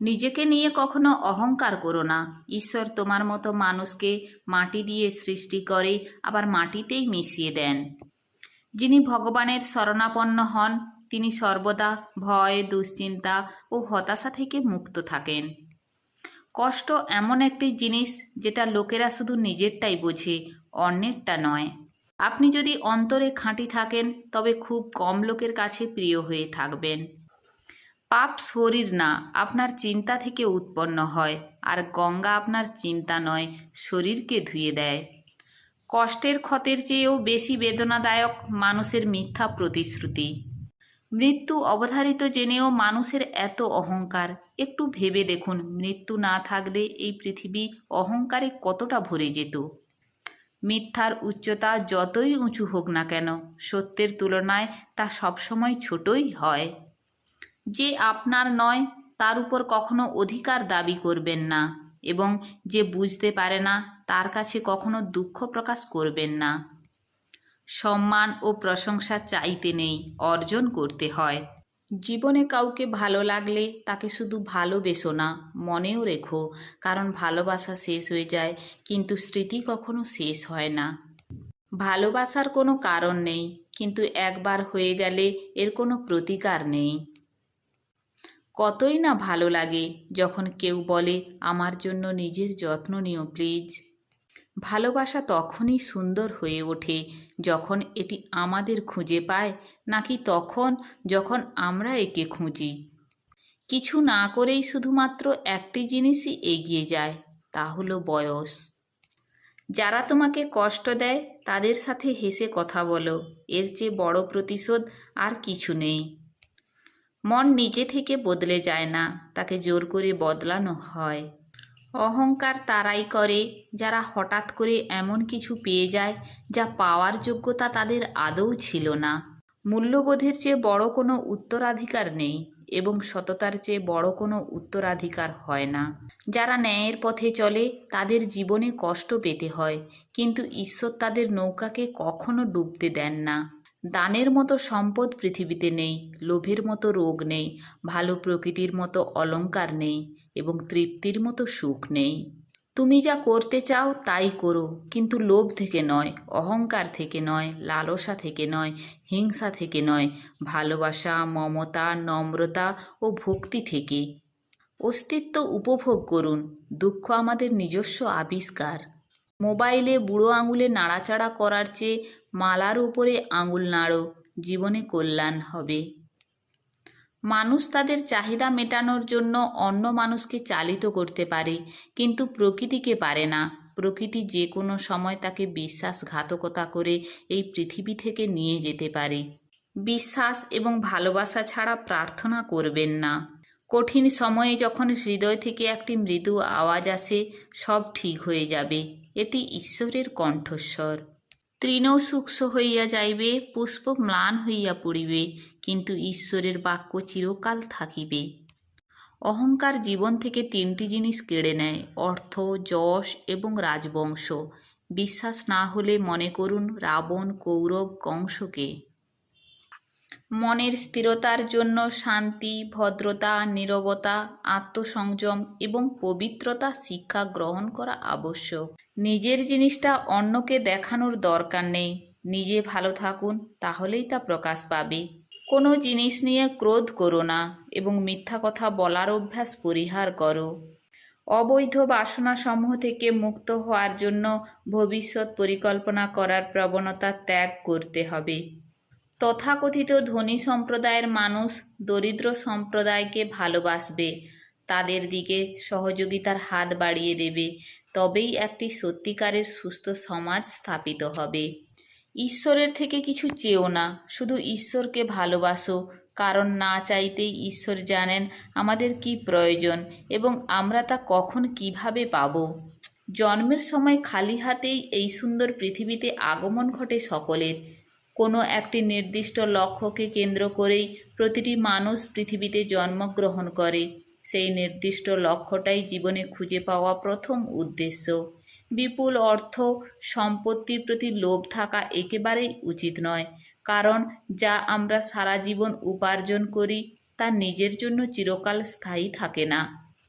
নিজেকে নিয়ে কখনো অহংকার করো না। ঈশ্বর তোমার মতো মানুষকে মাটি দিয়ে সৃষ্টি করে, আবার মাটিতেই মিশিয়ে দেন। যিনি ভগবানের শরণাপন্ন হন, তিনি সর্বদা ভয়, দুশ্চিন্তা ও হতাশা থেকে মুক্ত থাকেন। কষ্ট এমন একটি জিনিস যেটা লোকেরা শুধু নিজেরটাই বোঝে, অন্যেরটা নয়। আপনি যদি অন্তরে খাঁটি থাকেন, তবে খুব কম লোকের কাছে প্রিয় হয়ে থাকবেন। পাপ শরীর না, আপনার চিন্তা থেকে উৎপন্ন হয়, আর গঙ্গা আপনার চিন্তা নয়, শরীরকে ধুয়ে দেয়। কষ্টের ক্ষতের চেয়েও বেশি বেদনাদায়ক মানুষের মিথ্যা প্রতিশ্রুতি। মৃত্যু অবধারিত জেনেও মানুষের এত অহংকার, একটু ভেবে দেখুন, মৃত্যু না থাকলে এই পৃথিবী অহংকারে কতটা ভরে যেত। মিথ্যার উচ্চতা যতই উঁচু হোক না কেন, সত্যের তুলনায় তা সবসময় ছোটই হয়। যে আপনার নয়, তার উপর কখনো অধিকার দাবি করবেন না এবং যে বুঝতে পারে না, তার কাছে কখনো দুঃখ প্রকাশ করবেন না। সম্মান ও প্রশংসা চাইতে নেই, অর্জন করতে হয়। জীবনে কাউকে ভালো লাগলে তাকে শুধু ভালোবেসো না, মনেও রেখো, কারণ ভালোবাসা শেষ হয়ে যায়, কিন্তু স্মৃতি কখনো শেষ হয় না। ভালোবাসার কোনো কারণ নেই, কিন্তু একবার হয়ে গেলে এর কোনো প্রতিকার নেই। কতই না ভালো লাগে যখন কেউ বলে, আমার জন্য নিজের যত্ন নিও, প্লিজ। ভালোবাসা তখনই সুন্দর হয়ে ওঠে, যখন এটি আমাদের খুঁজে পায়, নাকি তখন যখন আমরা একে খুঁজি। কিছু না করেই শুধুমাত্র একটি জিনিসই এগিয়ে যায়, তা হলো বয়স। যারা তোমাকে কষ্ট দেয়, তাদের সাথে হেসে কথা বলো, এর চেয়ে বড় প্রতিশোধ আর কিছু নেই। মন নিজে থেকে বদলে যায় না, তাকে জোর করে বদলানো হয়। অহংকার তারাই করে, যারা হঠাৎ করে এমন কিছু পেয়ে যায়, যা পাওয়ার যোগ্যতা তাদের আদৌ ছিল না। মূল্যবোধের চেয়ে বড় কোনো উত্তরাধিকার নেই এবং সততার চেয়ে বড় কোনো উত্তরাধিকার হয় না। যারা ন্যায়ের পথে চলে, তাদের জীবনে কষ্ট পেতে হয়, কিন্তু ঈশ্বর তাদের নৌকাকে কখনো ডুবতে দেন না। দানের মতো সম্পদ পৃথিবীতে নেই, লোভের মতো রোগ নেই, ভালো প্রকৃতির মতো অলঙ্কার নেই এবং তৃপ্তির মতো সুখ নেই। তুমি যা করতে চাও তাই করো, কিন্তু লোভ থেকে নয়, অহংকার থেকে নয়, লালসা থেকে নয়, হিংসা থেকে নয়, ভালোবাসা, মমতা, নম্রতা ও ভক্তি থেকে। অস্তিত্ব উপভোগ করুন, দুঃখ আমাদের নিজস্ব আবিষ্কার। মোবাইলে বুড়ো আঙুলে নাড়াচাড়া করার চেয়ে মালার উপরে আঙুল নাড়ো, জীবনে কল্যাণ হবে। মানুষ তাদের চাহিদা মেটানোর জন্য অন্য মানুষকে চালিত করতে পারে, কিন্তু প্রকৃতিকে পারে না। প্রকৃতি যে কোনো সময় তাকে বিশ্বাসঘাতকতা করে এই পৃথিবী থেকে নিয়ে যেতে পারে। বিশ্বাস এবং ভালোবাসা ছাড়া প্রার্থনা করবেন না। কঠিন সময়ে যখন হৃদয় থেকে একটি মৃদু আওয়াজ আসে, সব ঠিক হয়ে যাবে। এটি ঈশ্বরের কণ্ঠস্বর। তৃণ সূক্ষ্ম হইয়া যাইবে, পুষ্প ম্লান হইয়া পড়িবে, কিন্তু ঈশ্বরের বাক্য চিরকাল থাকিবে। অহংকার জীবন থেকে তিনটি জিনিস কেড়ে নেয়, অর্থ, যশ এবং রাজবংশ। বিশ্বাস না হলে মনে করুন, রাবণ, কৌরব, কংসকে মনের স্থিরতার জন্য শান্তি, ভদ্রতা, নীরবতা, আত্মসংযম এবং পবিত্রতা শিক্ষা গ্রহণ করা আবশ্যক। নিজের জিনিসটা অন্যকে দেখানোর দরকার নেই। নিজে ভালো থাকুন, তাহলেই তা প্রকাশ পাবে। কোনো জিনিস নিয়ে ক্রোধ করো না এবং মিথ্যা কথা বলার অভ্যাস পরিহার করো। অবৈধ বাসনাসমূহ থেকে মুক্ত হওয়ার জন্য ভবিষ্যৎ পরিকল্পনা করার প্রবণতা ত্যাগ করতে হবে। তথাকথিত ধনী সম্প্রদায়ের মানুষ দরিদ্র সম্প্রদায়কে ভালোবাসবে, তাদের দিকে সহযোগিতার হাত বাড়িয়ে দেবে, তবেই একটি সত্যিকারের সুস্থ সমাজ স্থাপিত হবে। ঈশ্বরের থেকে কিছু চেও না, শুধু ঈশ্বরকে ভালোবাসো, কারণ না চাইতেই ঈশ্বর জানেন আমাদের কি প্রয়োজন এবং আমরা তা কখন কীভাবে পাব। জন্মের সময় খালি হাতেই এই সুন্দর পৃথিবীতে আগমন ঘটে সকলের। কোনো একটি নির্দিষ্ট লক্ষ্যকে কেন্দ্র করেই প্রতিটি মানুষ পৃথিবীতে জন্মগ্রহণ করে। সেই নির্দিষ্ট লক্ষ্যটাই জীবনে খুঁজে পাওয়া প্রথম উদ্দেশ্য। বিপুল অর্থ, সম্পত্তির প্রতি লোভ থাকা একেবারেই উচিত নয়, কারণ যা আমরা সারা জীবন উপার্জন করি তা নিজের জন্য চিরকাল স্থায়ী থাকে না।